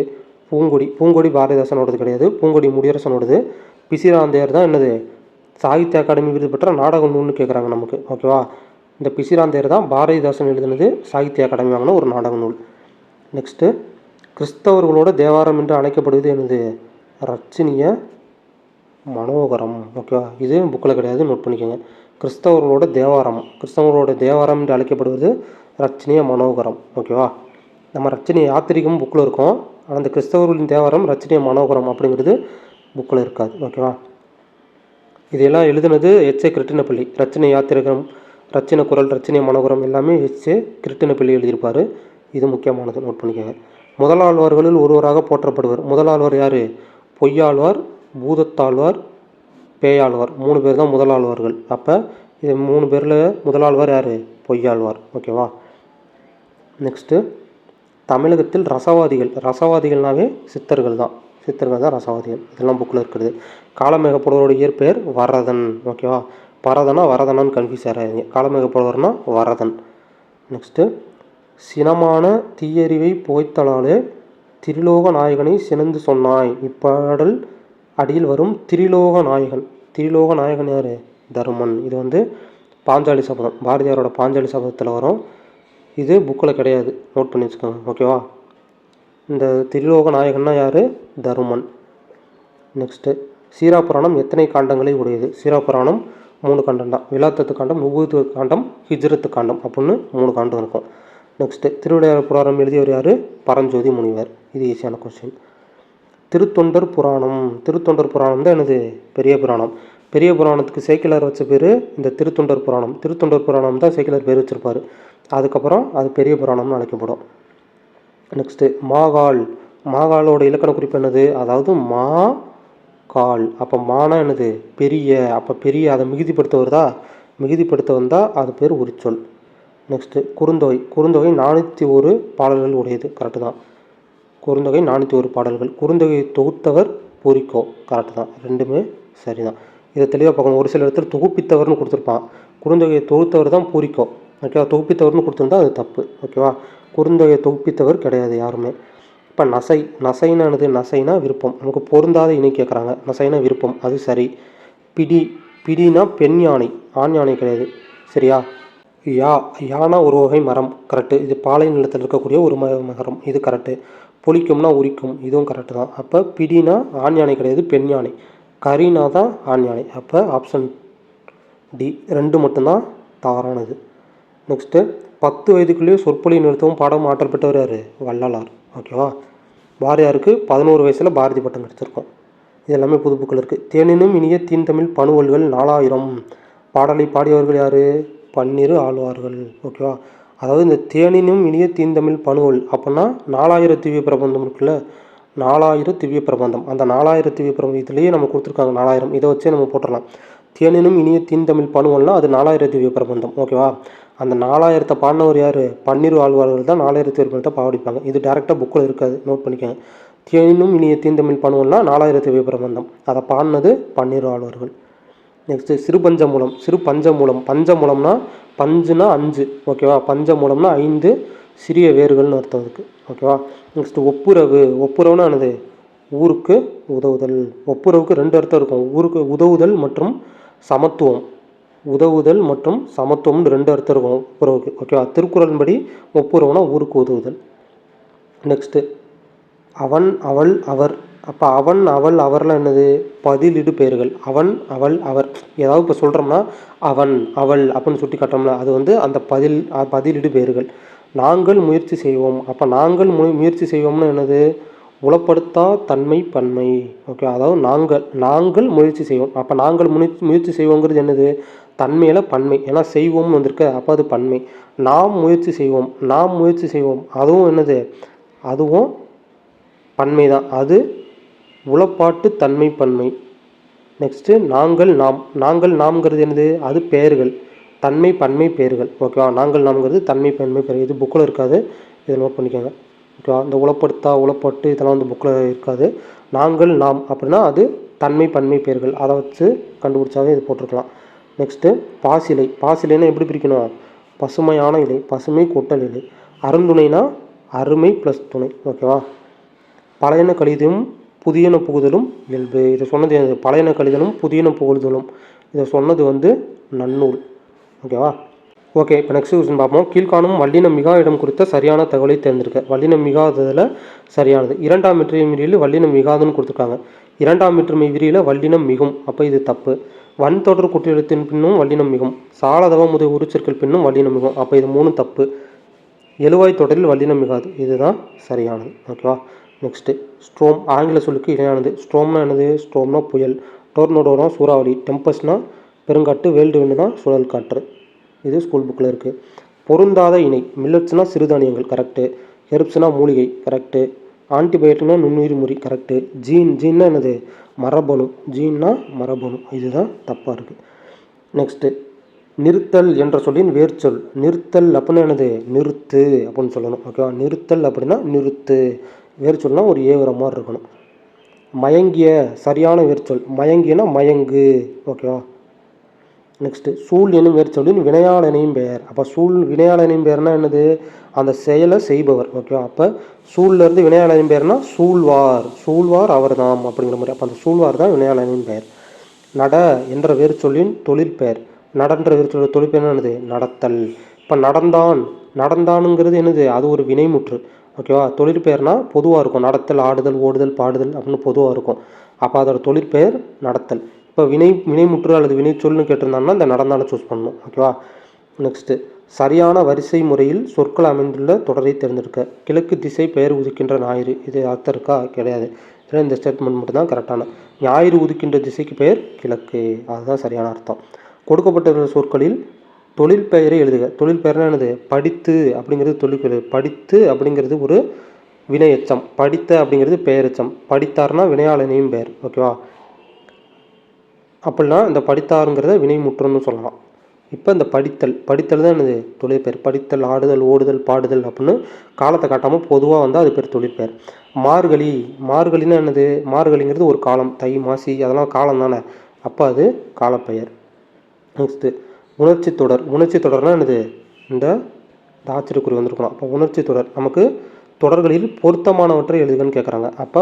பூங்கொடி. பூங்கொடி பாரதிதாசனோடது கிடையாது. பூங்கொடி முடியரசனோடது. பிசிராந்தையர் தான் என்னது? சாகித்ய அகாடமி விருது பெற்ற நாடக நூல்னு கேட்குறாங்க நமக்கு. ஓகேவா? இந்த பிசிராந்தையர் தான் பாரதிதாசன் எழுதினது சாகித்ய அகாடமி வாங்கின ஒரு நாடக நூல். நெக்ஸ்ட்டு கிறிஸ்தவர்களோட தேவாரம் என்று அழைக்கப்படுவது எனது ரச்சினிய மனோகரம். ஓகேவா இது புக்கில் கிடையாது நோட் பண்ணிக்கோங்க. கிறிஸ்தவர்களோட தேவாரம். கிறிஸ்தவர்களோட தேவாரம் என்று அழைக்கப்படுவது ரச்சனிய மனோகரம். ஓகேவா நம்ம ரச்சனிய யாத்திரிகம் புக்கில் இருக்கும். ஆனால் அந்த கிறிஸ்தவர்களின் தேவாரம் ரச்சனிய மனோகரம் அப்படிங்கிறது புக்கில் இருக்காது. ஓகேவா இதெல்லாம் எழுதுனது எச் ஏ கிருட்டினப்பள்ளி ரச்சனை யாத்திரகம் ரச்சனை குரல் ரச்சனை மனோகரம் எல்லாமே எச் கிருட்டினப்பள்ளி எழுதியிருப்பார். இது முக்கியமானது நோட் பண்ணிக்கோங்க. முதலாழ்வார்களில் ஒருவராக போற்றப்படுவர். முதலாழ்வார் யார்? பொய்யாழ்வார் பூதத்தாழ்வார் பேயாழ்வார். மூணு பேர் தான் முதலாழ்வார்கள். அப்போ இது மூணு பேரில் முதலாழ்வார் யார்? பொய்யாழ்வார். ஓகேவா நெக்ஸ்ட்டு தமிழகத்தில் ரசவாதிகள். ரசவாதிகள்னாவே சித்தர்கள் தான். சித்தர்கள் தான் ரசவாதிகள். இதெல்லாம் புக்கில் இருக்குது. காலமேகப்படுவரோட இயற்பெயர் வரதன். ஓகேவா பரதனா வரதனான்னு கன்ஃபியூஸ் ஆகிறாங்க காலமிக புலவர்னா வரதன். நெக்ஸ்ட்டு சினமான தீயறிவை புகைத்தலாலே திரிலோக நாயகனை சினந்து சொன்னாய். இப்பாடல் அடியில் வரும் திரிலோக நாயகன். திரிலோக நாயகன் யார்? தருமன். இது வந்து பாஞ்சாலி சபதம். பாரதியாரோட பாஞ்சாலி சபதத்தில் வரும். இது புக்கில் கிடையாது. நோட் பண்ணி வச்சுக்கோங்க. ஓகேவா இந்த திரிலோக நாயகன்னா யார்? தருமன். நெக்ஸ்ட்டு சீராபுராணம் எத்தனை காண்டங்களை உடையது? சீராபுராணம் மூணு காண்டம் தான். விழாத்தத்து காண்டம் நுபுத்து காண்டம் ஹிஜ்ரத்து காண்டம் அப்படின்னு மூணு காண்டம் இருக்கும். நெக்ஸ்ட்டு திருவிடையார் புராணம் எழுதியவர் யார்? பரஞ்சோதி முனிவர். இது ஈஸியான கொஸ்டின் திருத்தொண்டர் புராணம். திருத்தொண்டர் புராணம் தான் எனது பெரிய புராணம். பெரிய புராணத்துக்கு சேக்கிலார் வச்ச பேர் இந்த திருத்தொண்டர் புராணம். திருத்தொண்டர் புராணம் தான் சேக்கிலார் பேர் வச்சுருப்பார். அதுக்கப்புறம் அது பெரிய புராணம்னு அழைக்கப்படும். நெக்ஸ்ட்டு மாகால் மாகாலோட இலக்கண குறிப்பு என்னது? அதாவது மா கால். அப்போ மானா என்னது? பெரிய. அப்போ பெரிய அதை மிகுதிப்படுத்த வருதா மிகுதிப்படுத்த வந்தால் அது பேர் உரிச்சொல். நெக்ஸ்ட்டு குறுந்தொகை. குறுந்தொகை நானூற்றி ஒரு பாடல்கள் உடையது. கரெக்டு தான். குறுந்தொகை நானூற்றி ஒரு பாடல்கள். குறுந்தொகையை தொகுத்தவர் பூரிக்கோ. கரெக்டு தான். ரெண்டுமே சரிதான். இதை தெளிவாக பார்க்கணும். ஒரு சில இடத்துல தொகுப்பித்தவர்னு கொடுத்துருப்பான். குறுந்தொகையை தொகுத்தவர் தான் பூரிக்கோ ஓகேவா தொகுப்பித்தவர்னு கொடுத்துருந்தா அது தப்பு. ஓகேவா குறுந்தொகையை தொகுப்பித்தவர் கிடையாது யாருமே. இப்போ நசை நசைனானது நசைனா விருப்பம். நமக்கு பொருந்தாத இணை கேட்குறாங்க நசைனா விருப்பம். அது சரி. பிடி பிடினா பெண் யானை ஆண் யானை கிடையாது. சரியா? யா யானா ஒரு வகை மரம். கரெக்டு இது பாலை நிலத்தில் இருக்கக்கூடிய ஒரு மரம். இது கரெக்டு புளிக்கும்னா உரிக்கும். இதுவும் கரெக்டு தான். அப்போ பிடினா ஆண் யானை கிடையாது பெண் யானை. கரினா தான் ஆண் யானை. அப்போ ஆப்ஷன் டி. ரெண்டு மட்டும்தான் தவறானது. நெக்ஸ்ட்டு பத்து வயதுக்குள்ளேயே சொற்பொழி நிறுத்தவும் பாடம் ஆற்றல் பெற்றவர் யார்? வள்ளலார். ஓகேவா? பாரதியாருக்கு பதினோரு வயசில் பாரதி பட்டம் கிடச்சிருக்கோம். இது எல்லாமே புது புக்கில் இருக்குது தேனினும் இனிய தீன் தமிழ் பணுவல்கள் நாலாயிரம். பாடலை பாடியவர்கள் யார்? பன்னிரு ஆழ்வார்கள். ஓகேவா? அதாவது இந்த தேனினும் இனிய தீன்தமிழ் பணுவல் அப்படின்னா நாலாயிரம் திவ்ய பிரபந்தம் இருக்குல்ல? நாலாயிரம் திவ்ய பிரபந்தம். அந்த நாலாயிரம் திவ்ய பிரபந்தத்திலேயே நம்ம கொடுத்துருக்காங்க நாலாயிரம். இதை வச்சே நம்ம போட்டுடலாம் தேனினும் இனிய தீந்தமிழ் பண்ணுவோம்னா அது நாலாயிரம் திவ்ய பிரபந்தம். ஓகேவா? அந்த நாலாயிரத்தை பாடினவர் யார்? பன்னிரு ஆழ்வார்கள் தான் நாலாயிரத்தி ஒரு பாடிப்பாங்க இது டேரெக்டாக புக்கில் இருக்காது. நோட் பண்ணிக்கோங்க. தேனினும் இனிய தீந்தமிழ் பண்ணுவோம்னா நாலாயிரத்தி பிரபந்தம். அதை பாடினது பன்னிரு ஆழ்வார்கள். நெக்ஸ்ட்டு சிறு பஞ்சமூலம் சிறு பஞ்சமூலம் பஞ்சமூலம்னா பஞ்சுனா அஞ்சு. ஓகேவா? பஞ்சமூலம்னா ஐந்து. சிறிய வேர்கள்னு அர்த்தம் அதுக்கு. ஓகேவா? நெக்ஸ்ட்டு ஒப்புரவு. ஒப்புரவுனா என்னது? ஊருக்கு உதவுதல். ஒப்புரவுக்கு ரெண்டு அர்த்தம் இருக்கும். ஊருக்கு உதவுதல் மற்றும் சமத்துவம். உதவுதல் மற்றும் சமத்துவம்னு ரெண்டு அர்த்தம் இருக்கும் ஒப்புரவுக்கு. ஓகேவா? திருக்குறளின்படி ஒப்புரவுனா ஊருக்கு உதவுதல். நெக்ஸ்ட்டு அவன் அவள் அவர். அப்போ அவன் அவள் அவர்லாம் என்னது? பதிலிடு பெயர்கள். அவன் அவள் அவர். ஏதாவது இப்போ சொல்கிறோம்னா அவன் அவள் அப்படின்னு சுட்டி காட்டோம்னா அது வந்து அந்த பதில் பதிலிடு பெயர்கள். நாங்கள் முயற்சி செய்வோம். அப்போ நாங்கள் மு முயற்சி செய்வோம்னு என்னது? உளப்படுத்தா தன்மை பன்மை. ஓகே அதாவது நாங்கள் நாங்கள் முயற்சி செய்வோம். அப்போ நாங்கள் முயற்சி முயற்சி செய்வோங்கிறது என்னது? தன்மையில் பன்மை. ஏன்னா செய்வோம்னு வந்திருக்கு. அப்போ அது பன்மை. நாம் முயற்சி செய்வோம். நாம் முயற்சி செய்வோம். அதுவும் என்னது? அதுவும் பன்மை தான். அது உளப்பாட்டு தன்மை பன்மை. நெக்ஸ்ட்டு நாங்கள் நாம் நாங்கள் நாம்ங்கிறது என்னது? அது பெயர்கள். தன்மை பன்மை பெயர்கள் ஓகேவா? நாங்கள் நாம்ங்கிறது தன்மை பன்மை பெயர் இது புக்கில் இருக்காது. இதை நோட் பண்ணிக்கோங்க. ஓகேவா? இந்த உளப்படுத்தா உளப்பட்டு இதெல்லாம் வந்து புக்கில் இருக்காது. நாங்கள் நாம் அப்படின்னா அது தன்மை பன்மை பெயர்கள் அதை வச்சு கண்டுபிடிச்சாவே இது போட்டிருக்கலாம். நெக்ஸ்ட்டு பாசிலை. பாசிலைன்னா எப்படி பிரிக்கணும்? பசுமையான இலை பசுமை கூட்டல் இலை. அருந்துணைனா அருமை ப்ளஸ் துணை. ஓகேவா? பழையன கழிதும் புதியன புகுதலும் இயல்பு. இதை சொன்னது பழையன கழிதலும் புதியன புகுதலும். இதை சொன்னது வந்து நன்னூல். ஓகேவா? ஓகே இப்போ நெக்ஸ்ட் கொஸ்டின் பார்ப்போம். கீழ்காணும் வல்லினம் மிகா இடம் குறித்த சரியான தகவலை தேர்ந்தெடுக்க. வல்லினம் மிகாததில் சரியானது. இரண்டாம் மீட்டர் விரியில் வல்லினம் மிகாதுன்னு கொடுத்துருக்காங்க. இரண்டாம் மீட்டர் விரியில் வல்லினம் மிகும். அப்போ இது தப்பு. வன் தொடர் குற்றெழுத்தின் பின்னும் வல்லினம் மிகும். சாலதவ முதல் உருச்சொற்கள் பின்னும் வல்லினம் மிகும். அப்போ இது மூணு தப்பு. எழுவாய் தொடரில் வல்லினம் மிகாது. இதுதான் சரியானது. ஓகேவா? நெக்ஸ்ட்டு ஸ்ட்ரோம் ஆங்கில சொல்லுக்கு இணையானது. ஸ்ட்ரோம்னா என்னது? ஸ்ட்ரோம்னா புயல். டோர்னோடோனா சூறாவளி. டெம்பஸ்னால் பெருங்காட்டு வேல்டு விண்டுனா சுழல் காற்று. இது ஸ்கூல் புக்கில் இருக்குது பொருந்தாத இணை மில்லட்ஸ்னால் சிறுதானியங்கள் கரெக்டு ஹெர்ப்ஸ்னா மூலிகை கரெக்டு ஆன்டிபயோட்டிக்னா நுண்ணுயிர் முறி கரெக்டு ஜீன் ஜீன்னா என்னது? மரபணு. ஜீன்னா மரபணு. இதுதான் தப்பாக இருக்குது நெக்ஸ்ட்டு நிறுத்தல் என்ற சொல்லின் வேர்ச்சொல். நிறுத்தல் அப்படின்னா என்னது? நிறுத்து அப்படின்னு சொல்லணும். ஓகேவா நிறுத்தல் அப்படின்னா நிறுத்து. வேர்ச்சொல்னால் ஒரு ஏவுற மாதிரி இருக்கணும். மயங்கிய சரியான வேர்ச்சொல். மயங்கியனா மயங்கு. ஓகேவா நெக்ஸ்ட்டு சூழ் எனும் வேர்ச்சொல்லின் வினையாளனையும் பெயர். அப்போ சூழ் வினையாளனையும் பெயர்னா என்னது? அந்த செயலை செய்பவர். ஓகேவா அப்போ சூழ்லேருந்து வினையாளனின் பெயர்னா சூழ்வார். சூழ்வார் அவர்தாம் அப்படிங்கிற மாதிரி. அப்போ அந்த சூழ்வார் தான் வினையாளனின் பெயர். நட என்ற வேர்ச்சொல்லின் தொழில் பெயர். நடன்ற வேர்ச்சொல் தொழில் பெயர் என்னது? நடத்தல். இப்போ நடந்தான். நடந்தானுங்கிறது என்னது? அது ஒரு வினைமுற்று. ஓகேவா தொழிற்பெயர்னா பொதுவாக இருக்கும். நடத்தல் ஆடுதல் ஓடுதல் பாடுதல் அப்படின்னு பொதுவாக இருக்கும். அப்போ அதோட தொழிற்பெயர் நடத்தல். இப்போ வினை வினைமுற்று அல்லது வினைச்சொல்னு கேட்டிருந்தாங்கன்னா இந்த நடந்தான சூஸ் பண்ணணும். ஓகேவா நெக்ஸ்ட்டு சரியான வரிசை முறையில் சொற்கள் அமைந்துள்ள தொடரை தேர்ந்தெடுக்க. கிழக்கு திசை பெயர் உதிக்கின்ற ஞாயிறு. இது அர்த்தம் இருக்கா? கிடையாது. இதில் இந்த ஸ்டேட்மெண்ட் மட்டும்தான் கரெக்டான ஞாயிறு உதிக்கின்ற திசைக்கு பெயர் கிழக்கு. அதுதான் சரியான அர்த்தம். கொடுக்கப்பட்ட சொற்களில் தொழில் பெயரை எழுதுக. தொழில் பெயர்னா என்னது? படித்து அப்படிங்கிறது தொழில் படித்து அப்படிங்கிறது ஒரு வினை எச்சம் படித்த அப்படிங்கிறது பெயரெச்சம். படித்தார்னா வினையாளனையும் பெயர். ஓகேவா அப்படின்னா இந்த படித்தாருங்கிறத வினை முற்றுன்னு சொல்லலாம். இப்போ இந்த படித்தல் படித்தல் தான் என்னது? தொழிற்பெயர். படித்தல் ஆடுதல் ஓடுதல் பாடுதல் அப்படின்னு காலத்தை காட்டாமல் பொதுவாக வந்து அது பேர் தொழிற்பெயர். மார்கழி மார்கழின்னா என்னது? மார்கழிங்கிறது ஒரு காலம். தை மாசி அதெல்லாம் காலம் தானே. அப்போ அது காலப்பெயர். நெக்ஸ்ட்டு உணர்ச்சி தொடர். உணர்ச்சி தொடர்னா என்னது? இந்த இந்த ஆச்சரியக்குறி வந்திருக்கணும் அப்போ உணர்ச்சி தொடர். நமக்கு தொடர்களில் பொருத்தமானவற்றை எழுதுகன்னு கேட்குறாங்க அப்போ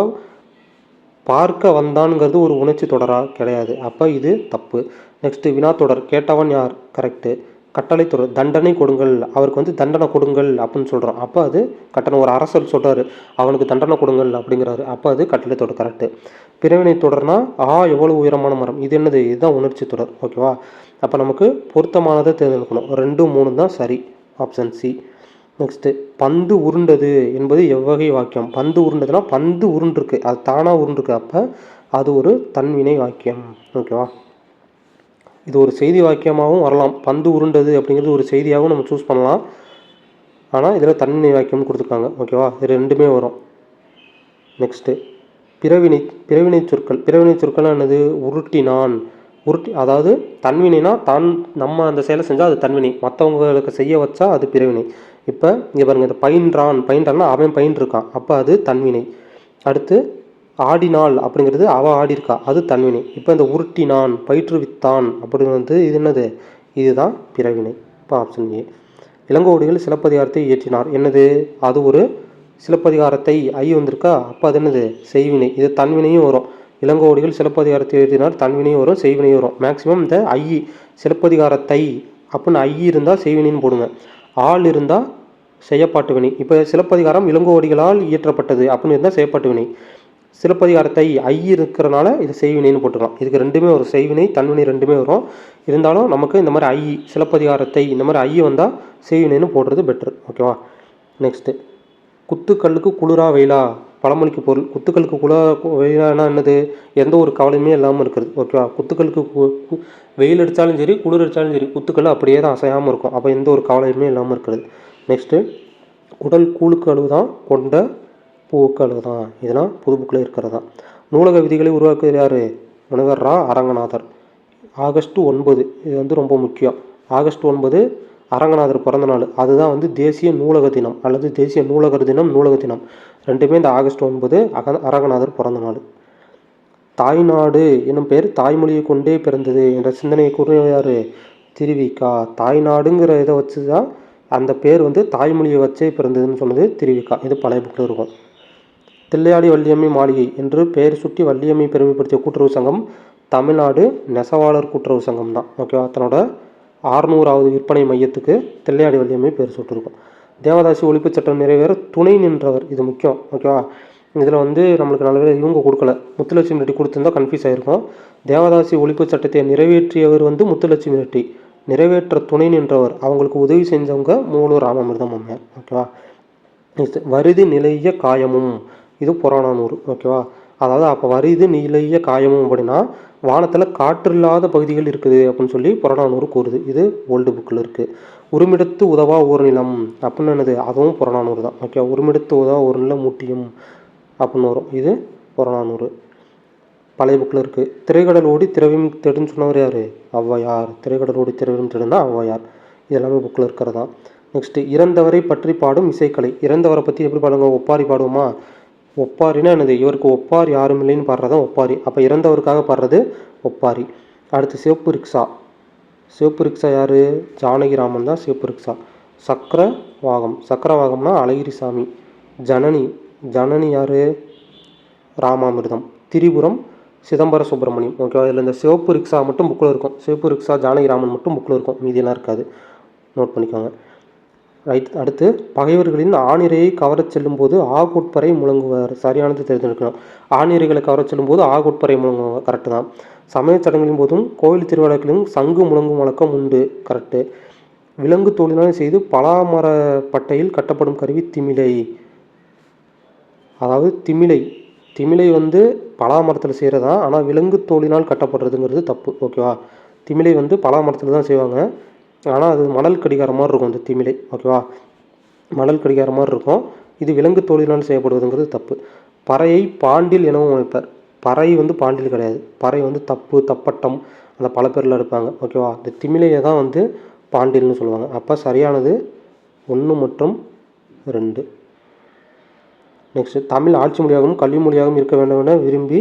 பார்க்க வந்தான்ங்கிறது ஒரு உணர்ச்சி தொடராக கிடையாது. அப்போ இது தப்பு. நெக்ஸ்ட்டு வினாத்தொடர் கேட்டவன் யார்? கரெக்டு கட்டளை தொடர். தண்டனை கொடுங்கள். அவருக்கு வந்து தண்டனை கொடுங்கள் அப்படின்னு சொல்கிறோம் அப்போ அது கட்டணை ஒரு அரசர் சொல்கிறாரு அவனுக்கு தண்டனை கொடுங்கள் அப்படிங்கிறாரு. அப்போ அது கட்டளை தொடர். கரெக்டு பிறவினை தொடர்னா ஆ எவ்வளோ உயரமான மரம். இது என்னது? இதுதான் உணர்ச்சி தொடர். ஓகேவா அப்போ நமக்கு பொருத்தமானதை தேர்ந்தெடுக்கணும். ரெண்டு மூணு தான் சரி. ஆப்ஷன் சி நெக்ஸ்ட்டு பந்து உருண்டது என்பது எவ்வகை வாக்கியம். பந்து உருண்டதுன்னா பந்து உருண்டிருக்கு. அது தானாக உருண்டிருக்கு. அப்போ அது ஒரு தன்வினை வாக்கியம். ஓகேவா இது ஒரு செய்தி வாக்கியமாகவும் வரலாம். பந்து உருண்டது அப்படிங்கிறது ஒரு செய்தியாகவும் நம்ம சூஸ் பண்ணலாம். ஆனால் இதில் தன்வினை வாக்கியம்னு கொடுத்துருக்காங்க. ஓகேவா இது ரெண்டுமே வரும். நெக்ஸ்ட்டு பிறவினை பிறவினை சொற்கள். பிறவினை சொற்கள் என்னது? உருட்டினான். உருட்டி அதாவது தன்வினைனா தான் நம்ம அந்த செயலை செஞ்சால் அது தன்வினை. மற்றவங்களுக்கு செய்ய வச்சா அது பிறவினை. இப்போ இங்கே பாருங்கள் இந்த பயின்றான் பயின்றான்னா அவன் பயின்றிருக்கான். அப்போ அது தன்வினை. அடுத்து ஆடினாள் அப்படிங்கிறது அவ ஆடியிருக்கா அது தன்வினை. இப்போ இந்த உருட்டினான் பயிற்றுவித்தான் அப்படிங்கிறது இது என்னது? இதுதான் பிறவினை. இப்போ ஆப்ஷன் ஏ இளங்கோடிகள் சிலப்பதிகாரத்தை இயற்றினார். என்னது? அது ஒரு சிலப்பதிகாரத்தை ஐ வந்திருக்கா? அப்போ அது என்னது? செய்வினை. இது தன்வினையும் வரும். இளங்கோடிகள் சிலப்பதிகாரத்தை எழுதினார் தன்வினையும் வரும் செய்வினையும் வரும். மேக்ஸிமம் இந்த ஐ சிலப்பதிகாரத்தை அப்படின்னு ஐ இருந்தால் செய்வினைன்னு போடுங்க. ஆள் இருந்தால் செய்யப்பாட்டு வினை இப்போ சிலப்பதிகாரம் இளங்கோடிகளால் இயற்றப்பட்டது அப்படின்னு இருந்தால் செய்யப்பாட்டு வினை சிலப்பதிகாரத்தை ஐ இருக்கிறனால இது செய்வினைன்னு போட்டுக்கலாம். இதுக்கு ரெண்டுமே ஒரு செய்வினை தன்வினை ரெண்டுமே வரும். இருந்தாலும் நமக்கு இந்த மாதிரி ஐ சிலப்பதிகாரத்தை இந்த மாதிரி ஐ வந்தால் செய்வினைன்னு போடுறது பெட்ரு ஓகேவா நெக்ஸ்ட்டு குத்துக்கல்லுக்கு குளிரா வெயிலா? பழமொழிக்கு பொருள். குத்துக்கல்லுக்கு குளிரா வெயிலானா என்னது? எந்த ஒரு கவலையுமே இல்லாமல் இருக்கிறது. ஓகேவா குத்துக்கல்லுக்கு வெயில் அடித்தாலும் சரி குளிர் அடித்தாலும் சரி குத்துக்கள் அப்படியே தான் அசையாமல் இருக்கும். அப்போ எந்த ஒரு கவலையுமே இல்லாமல் இருக்கிறது. நெக்ஸ்ட்டு உடல் கூழுக்கு அழுவுதான் கொண்ட பூவுக்கு அழுவுதான் இதெல்லாம் புது புக்கில் இருக்கிறது தான். நூலக விதிகளை உருவாக்குவது யார்? முனைவர் ரா. அரங்கநாதர். ஆகஸ்ட் ஒன்பது. இது வந்து ரொம்ப முக்கியம். ஆகஸ்ட் ஒன்பது அரங்கநாதர் பிறந்த நாள். அதுதான் வந்து தேசிய நூலக தினம். அல்லது தேசிய நூலகர் தினம் நூலக தினம். ரெண்டுமே இந்த ஆகஸ்ட் ஒன்பது அக அரங்கநாதர் பிறந்த நாள். தாய்நாடு என்னும் பெயர் தாய்மொழியை கொண்டே பிறந்தது என்ற சிந்தனையை கூறியவர் திருவிக்கா. தாய்நாடுங்கிற இதை வச்சு தான் அந்த பேர் வந்து தாய்மொழியை வச்சே பிறந்ததுன்னு சொன்னது திருவிக்கா. இது பழைய புக்கில் இருக்கும். தில்லையாடி வள்ளியம்மை மாளிகை என்று பெயர் சுட்டி வள்ளியம்மை பெருமைப்படுத்திய கூட்டுறவு சங்கம் தமிழ்நாடு நெசவாளர் கூட்டுறவு சங்கம் தான். ஓகேவா தன்னோட ஆறுநூறாவது விற்பனை மையத்துக்கு தில்லையாடி வள்ளியம்மை பேர் சுட்டிருக்கும். தேவதாசி ஒழிப்புச் சட்டம் நிறைவேற துணை நின்றவர். இது முக்கியம். ஓகேவா இதில் வந்து நம்மளுக்கு நல்ல வேலை இவங்க கொடுக்கல. முத்துலட்சுமி ரெட்டி கொடுத்துருந்தா கன்ஃபியூஸ் ஆகிருக்கும் தேவதாசி ஒழிப்பு சட்டத்தை நிறைவேற்றியவர் வந்து முத்துலட்சுமி ரெட்டி. நிறைவேற்ற துணை நின்றவர். அவங்களுக்கு உதவி செஞ்சவங்க மூலூர் ராமமிர்தம் அம்மையார். ஓகேவா Next, வருதி நிலைய காயமும். இது புறநானூறு ஓகேவா அதாவது அப்போ வருது நிலைய காயமும் அப்படின்னா வானத்தில் காற்றில்லாத பகுதிகள் இருக்குது அப்படின்னு சொல்லி புறநானூறு கூறுது. இது ஓல்டு புக்கில் இருக்குது உருமிடத்து உதவா ஒரு நிலம். அப்படின்னு என்னது? அதுவும் புறநானூறு தான். ஓகே உருமிடத்து உதவா ஒரு நிலம் முட்டியும் அப்படின்னு வரும். இது புறநானூறு. பழைய புக்கில் இருக்குது திரைக்கடல் ஓடி திரவியம் தேடுன்னு சொன்னவர் யார்? ஔவையார். திரைக்கடல் ஓடி திரவியம் தேடுனா ஔவையார். இது எல்லாமே புக்கில் தான் நெக்ஸ்ட்டு இறந்தவரை பற்றி பாடும் இசைக்கலை. இறந்தவரை பற்றி எப்படி பாடுங்க? ஒப்பாரி பாடுவோமா? ஒப்பாரினா என்னது? இவருக்கு ஒப்பார் யாரும் இல்லைன்னு பாடுறதான் ஒப்பாரி? அப்போ இறந்தவருக்காக பாடுறது ஒப்பாரி. அடுத்து சிவப்பு ரிக்ஷா. சிவப்பு ரிக்ஷா யார்? ஜானகிராமன் தான் சிவப்பு ரிக்ஷா. சக்கர வாகம் சக்கர வாகம்னா அழகிரிசாமி ஜனனி. ஜனனி யார்? ராமாமிர்தம். திரிபுரம் சிதம்பர சுப்பிரமணியம் ஓகேவா இதில் இந்த சிவப்பு ரிக்ஷா மட்டும் புக்கில் இருக்கும். சிவப்பு ரிக்ஷா ஜானகிராமன் மட்டும் புக்கில் இருக்கும். மீதியெல்லாம் இருக்காது. நோட் பண்ணிக்கோங்க. ரைட் அடுத்து பகைவர்களின் ஆணிரையை கவரச் செல்லும்போது ஆகுட்பறை முழங்குவார். சரியானது தெரிஞ்சிருக்கணும் ஆணிரைகளை கவரச் செல்லும்போது ஆகுட்பறை முழங்குவார் கரெக்டு தான். சமயச் சடங்குகளின் போதும் கோயில் திருவிழாக்களிலும் சங்கு முழங்கும் வழக்கம் உண்டு. கரெக்டு விலங்கு தொழிலாளர் செய்து பலாமர பட்டையில் கட்டப்படும் கருவி திமிலை. அதாவது திமிலை. திமிலை வந்து பலாமரத்தில் செய்கிறதா ஆனால் விலங்கு தோலினால் கட்டப்படுறதுங்கிறது தப்பு. ஓகேவா? திமிலை வந்து பலாமரத்தில் தான் செய்வாங்க. ஆனால் அது மணல் கடிகார மாதிரி இருக்கும் இந்த திமிலை. ஓகேவா? மணல் கடிகார மாதிரி இருக்கும். இது விலங்கு தோலினால் செய்யப்படுவதுங்கிறது தப்பு. பறையை பாண்டில் எனவும் அமைப்பார் பறை வந்து பாண்டில் கிடையாது. பறை வந்து தப்பு தப்பட்டம் அந்த பல பேரில் எடுப்பாங்க. ஓகேவா? இந்த திமிலையை தான் வந்து பாண்டில்னு சொல்லுவாங்க. அப்போ சரியானது ஒன்று மற்றும் ரெண்டு. நெக்ஸ்ட் தமிழ் ஆட்சி மொழியாகவும் கல்வி மொழியாகவும் இருக்க வேண்டும் என விரும்பி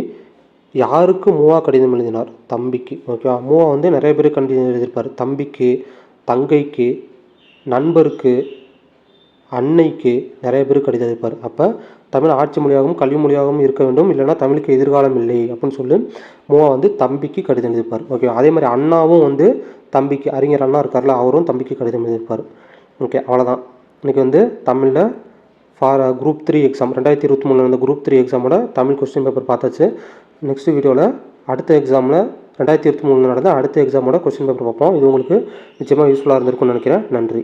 யாருக்கு மூவா கடிதம் எழுதினார்? தம்பிக்கு. ஓகேவா மூவா வந்து நிறைய பேர் கடிதம் எழுதியிருப்பார். தம்பிக்கு தங்கைக்கு நண்பருக்கு அன்னைக்கு நிறைய பேர் கடிதம் எழுதியிருப்பார். அப்போ தமிழ் ஆட்சி மொழியாகவும் கல்வி மொழியாகவும் இருக்க வேண்டும். இல்லைனா தமிழுக்கு எதிர்காலம் இல்லை அப்படின்னு சொல்லி மூவா வந்து தம்பிக்கு கடிதம் எழுதியிருப்பார். ஓகே அதே மாதிரி அண்ணாவும் வந்து தம்பிக்கு அறிஞர் அண்ணா இருக்கார்ல அவரும் தம்பிக்கு கடிதம் எழுதியிருப்பார். ஓகே அவ்வளோதான் இன்றைக்கி வந்து தமிழில் ஃபார் குரூப் த்ரீ எக்ஸாம் ரெண்டாயிரத்தி இருபத்தி மூணில் நடந்த குரூப் த்ரீ எக்ஸாமோட தமிழ் கொஸ்டின் பேப்பர் பார்த்தாச்சு. நெக்ஸ்ட் வீடியோவில் அடுத்த எக்ஸாமில் ரெண்டாயிரத்தி இருபத்தி மூணில் நடந்த அடுத்த எக்ஸாமோட கொஸ்டின் பேப்பர் பார்ப்போம். இது உங்களுக்கு நிச்சயமாக யூஸ்ஃபுல்லாக இருந்திருக்கும்னு நினைக்கிறேன். நன்றி.